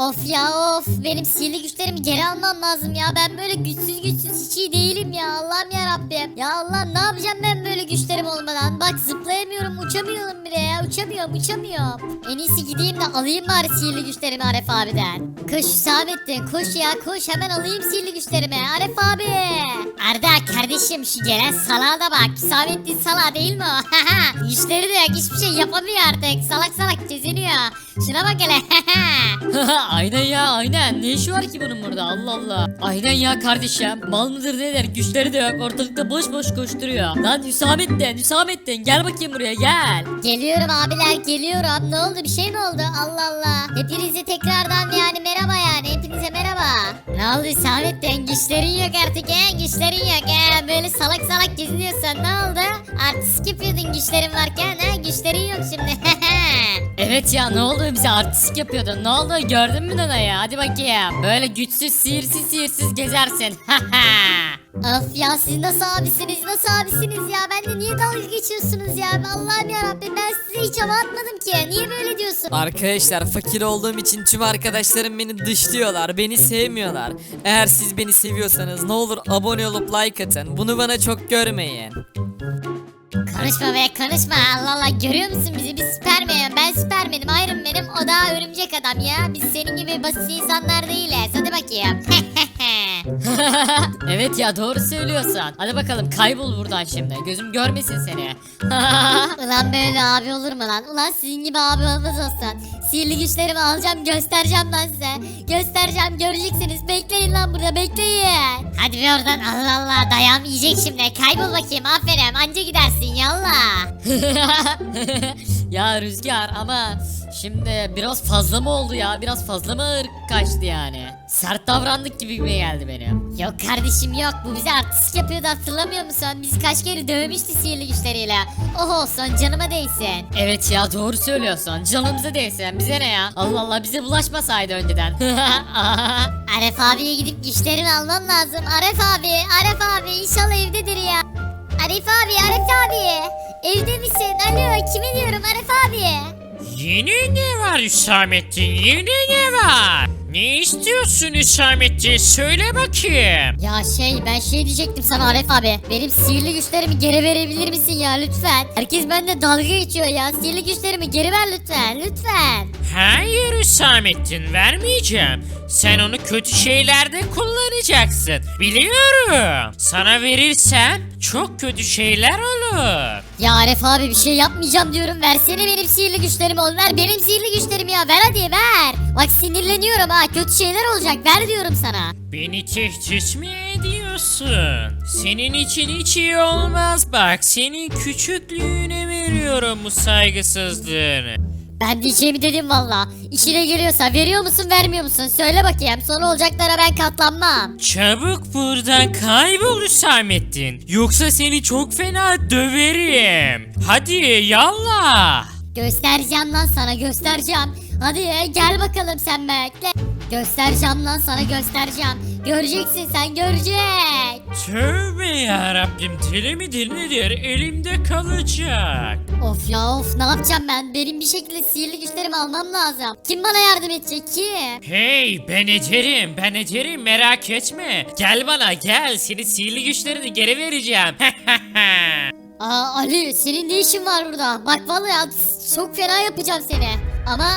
Of ya of. Benim sihirli güçlerimi geri almam lazım ya. Ben böyle güçsüz güçsüz hiç iyi değilim ya. Allah'ım ya Rabbim. Ya Allah'ım ne yapacağım ben böyle güçlerim olmadan? Bak zıplayamıyorum uçamıyorum bile uçamıyorum uçamıyorum. En iyisi gideyim de alayım bari sihirli güçlerimi Aref abiden. Koş Hüsamettin koş ya koş hemen alayım sihirli güçlerimi Aref abi. Arda kardeşim şu gelen salağa da bak Hüsamettin salağı değil mi o? Güçleri de yok hiçbir şey yapamıyor artık salak salak geziniyor. Şuna bak hele. aynen ya aynen. Ne işi var ki bunun burada Allah Allah. Aynen ya kardeşim. Mal mıdır nedir güçleri de yok ortalıkta boş boş koşturuyor. Lan Hüsamettin Hüsamettin gel bakayım buraya gel. Geliyorum abiler geliyorum. Ne oldu bir şey mi oldu? Allah Allah. Hepinize tekrardan yani merhaba yani. Hepinize merhaba. Ne oldu Hüsamettin? Güçlerin yok artık he. Güçlerin yok he. Böyle salak salak geziniyorsun. Ne oldu? Artistik yapıyordun güçlerin varken ha. Güçlerin yok şimdi. Evet ya ne oldu bize artistik yapıyordun ne oldu gördün mü Nana ya hadi bakayım. Böyle güçsüz sihirsiz sihirsiz gezersin. of ya siz nasıl abisiniz? Nasıl abisiniz ya? Ben de niye dalga geçiyorsunuz ya? Allah'ım yarabbim ben size hiç hava atmadım ki. Niye böyle diyorsun? Arkadaşlar fakir olduğum için tüm arkadaşlarım beni dışlıyorlar. Beni sevmiyorlar. Eğer siz beni seviyorsanız ne olur abone olup like atın. Bunu bana çok görmeyin. Konuşma be konuşma Allah Allah görüyor musun bizi biz süpermen ben süpermenim Iron Man'im o da örümcek adam ya biz senin gibi basit insanlar değiliz hadi bakayım evet ya doğru söylüyorsun. Hadi bakalım kaybol buradan şimdi. Gözüm görmesin seni. Ulan böyle abi olur mu lan? Ulan sizin gibi abi olmaz olsun. Sihirli güçlerimi alacağım göstereceğim lan size. Göstereceğim göreceksiniz. Bekleyin lan burada bekleyin. Hadi bir oradan. Allah Allah dayağım yiyecek şimdi. Kaybol bakayım aferin. Anca gidersin yallah. Ya Rüzgar ama şimdi biraz fazla mı oldu ya? Biraz fazla mı ırk kaçtı yani? Sert davrandık gibi mi geldi benim? Yok kardeşim yok bu bize artistik yapıyordu hatırlamıyor musun? Bizi kaç kere dövmüştü sihirli güçleriyle. Oh olsun canıma değsin. Evet ya doğru söylüyorsun. Canımıza değsin. Bize ne ya? Allah Allah bize bulaşmasaydı önceden. Aref abiye gidip güçlerimi almam lazım. Aref abi, Aref abi inşallah evdedir ya. Aref abi, Aref abi. Evde misin? Alo kime diyorum Aref abi? Yine ne var Hüsamettin? Yine ne var? Ne istiyorsun Hüsamettin? Söyle bakayım. Ya şey ben şey diyecektim sana Aref abi. Benim sihirli güçlerimi geri verebilir misin ya lütfen? Herkes bende dalga geçiyor ya. Sihirli güçlerimi geri ver lütfen. Lütfen. Hayır Hüsamettin vermeyeceğim. Sen onu kötü şeylerde kullanacaksın. Biliyorum. Sana verirsem çok kötü şeyler olur. Ya Aref abi bir şey yapmayacağım diyorum. Versene benim sihirli güçlerimi oğlum. Ver benim sihirli güçlerimi ya. Ver hadi ver. Bak sinirleniyorum ha. Kötü şeyler olacak. Ver diyorum sana. Beni tehdit mi ediyorsun? Senin için hiç iyi olmaz bak. Senin küçüklüğüne veriyorum bu saygısızlığını. Ben diyeceğimi dedim valla. İşine geliyorsa veriyor musun vermiyor musun? Söyle bakayım. Sonra olacaklara ben katlanmam. Çabuk buradan kaybol Hüsamettin. Yoksa seni çok fena döverim. Hadi yallah. Göstereceğim lan sana göstereceğim. Hadi gel bakalım sen bekle. Göstereceğim lan sana göstereceğim. Göreceksin sen görecek. Tövbe yarabbim deli mi deli nedir elimde kalacak. Of ya of ne yapacağım ben? Benim bir şekilde sihirli güçlerimi almam lazım. Kim bana yardım edecek kim? Hey ben ederim ben ederim merak etme. Gel bana gel senin sihirli güçlerini geri vereceğim. Aa Ali senin ne işin var burada? Bak vallahi çok fena yapacağım seni. Ama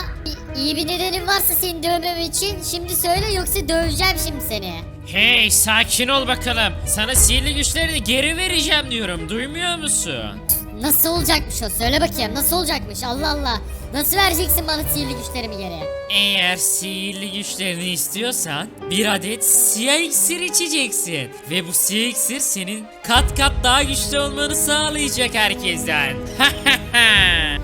iyi bir nedenin varsa seni dövmem için şimdi söyle yoksa döveceğim şimdi seni. hey sakin ol bakalım. Sana sihirli güçlerini geri vereceğim diyorum duymuyor musun? Nasıl olacakmış o? Söyle bakayım nasıl olacakmış? Allah Allah. Nasıl vereceksin bana sihirli güçlerimi geri? Eğer sihirli güçlerini istiyorsan bir adet siyah iksir içeceksin. Ve bu siyah iksir senin kat kat daha güçlü olmanı sağlayacak herkesten.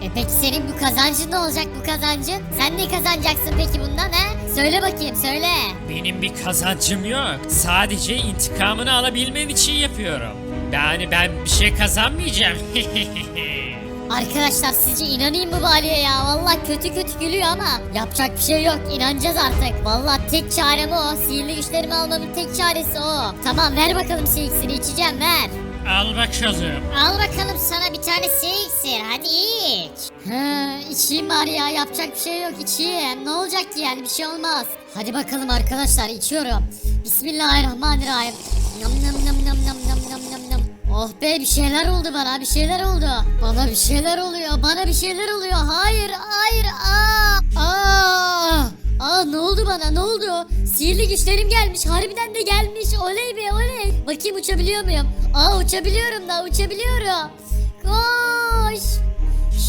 E peki senin bu kazancın ne olacak bu kazancın? Sen ne kazanacaksın peki bundan he? Söyle bakayım söyle. Benim bir kazancım yok. Sadece intikamını alabilmem için yapıyorum. Yani ben bir şey kazanmayacağım. Arkadaşlar sizce inanayım mı bu Ali'ye ya? Vallahi kötü kötü gülüyor ama yapacak bir şey yok. İnanacağız artık. Vallahi tek çarem o. Sihirli güçlerimi almamın tek çaresi o. Tamam ver bakalım iksiri içeceğim ver. Al bakalım. Al bakalım sana bir tane iksir. Hadi iç. He, içeyim bari ya. Yapacak bir şey yok. içeyim. Ne olacak ki yani? Bir şey olmaz. Hadi bakalım arkadaşlar. içiyorum. Bismillahirrahmanirrahim. Nam nam nam nam nam Oh be bir şeyler oldu bana. Bir şeyler oldu. Bana bir şeyler oluyor. Bana bir şeyler oluyor. Hayır, hayır. Aa! Aa! Aa ne oldu bana? Ne oldu? Sihirli güçlerim gelmiş. Harbiden de gelmiş. Oley be oley. Bakayım uçabiliyor muyum? Aa uçabiliyorum da uçabiliyorum. Koş.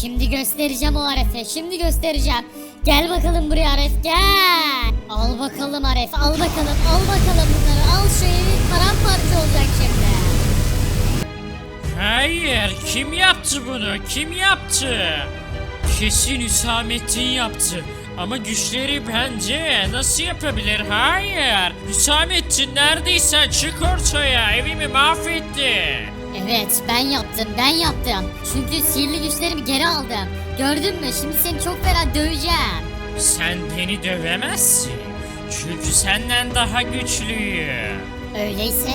Şimdi göstereceğim o Aref'e. Şimdi göstereceğim. Gel bakalım buraya Aref gel. Al bakalım Aref al bakalım al bakalım bunları. Al şu evin paramparça olacak şimdi. Hayır, kim yaptı bunu? Kim yaptı? Kesin Hüsamettin yaptı. Ama güçleri bence nasıl yapabilir? Hayır. Hüsamettin neredeysen çık ortaya. Evimi mahvetti. Evet ben yaptım ben yaptım. Çünkü sihirli güçlerimi geri aldım. Gördün mü şimdi seni çok fena döveceğim. Sen beni dövemezsin. Çünkü senden daha güçlüyüm. Öyleyse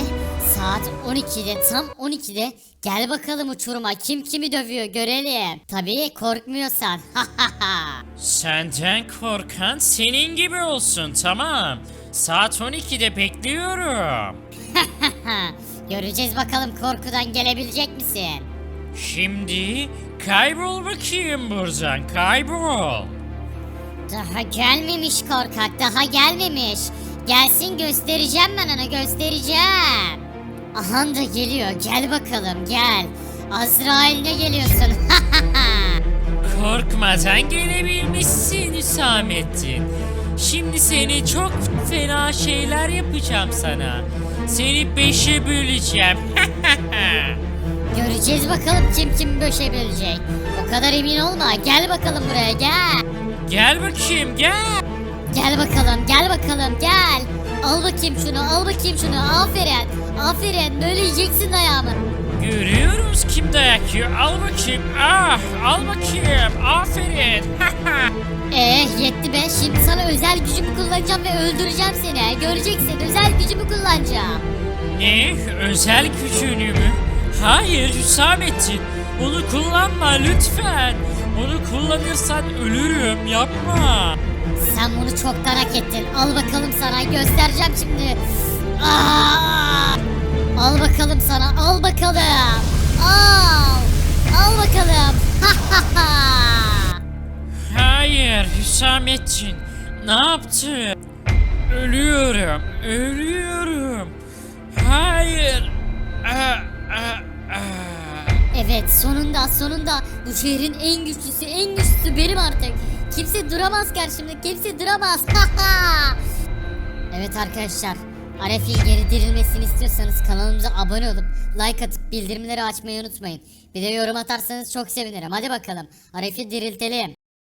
saat 12'de tam 12'de gel bakalım uçuruma kim kimi dövüyor görelim. Tabii korkmuyorsan. Senden korkan senin gibi olsun tamam. Saat 12'de bekliyorum. Göreceğiz bakalım korkudan gelebilecek misin? Şimdi kaybol bakayım buradan kaybol. Daha gelmemiş korkak daha gelmemiş. Gelsin göstereceğim ben ona göstereceğim. Aha da geliyor gel bakalım gel. Azrail ne geliyorsun? Korkmadan gelebilmişsin Hüsamettin. Şimdi seni çok fena şeyler yapacağım sana. Seni beşe böleceğim. Göreceğiz bakalım kim kim böşebilecek. O kadar emin olma gel bakalım buraya gel. gel bakayım gel. Gel bakalım gel bakalım gel. Al bakayım şunu al bakayım şunu aferin. Aferin böyle yiyeceksin dayağımı. Görüyoruz kim dayak yiyor. Al bakayım. Ah al bakayım. Aferin. Eh yetti be şimdi sana özel gücümü kullanacağım ve öldüreceğim seni. Göreceksin özel gücümü kullanacağım. ne? Özel gücünü mü? Hayır Hüsamettin. Onu kullanma lütfen. Onu kullanırsan ölürüm. Yapma. Sen bunu çoktan hak ettin. Al bakalım sana göstereceğim şimdi. Aa! Al bakalım sana al bakalım. Al. Al bakalım. Hayır Hüsamettin. Ne yaptı? Ölüyorum. Ölüyorum. Hayır. Ah, ah, ah. Evet sonunda sonunda bu şehrin en güçlüsü en güçlüsü benim artık. Kimse duramaz karşımda kimse duramaz. evet arkadaşlar. Aref'in geri dirilmesini istiyorsanız kanalımıza abone olup like atıp bildirimleri açmayı unutmayın. Bir de yorum atarsanız çok sevinirim. Hadi bakalım. Aref'i diriltelim.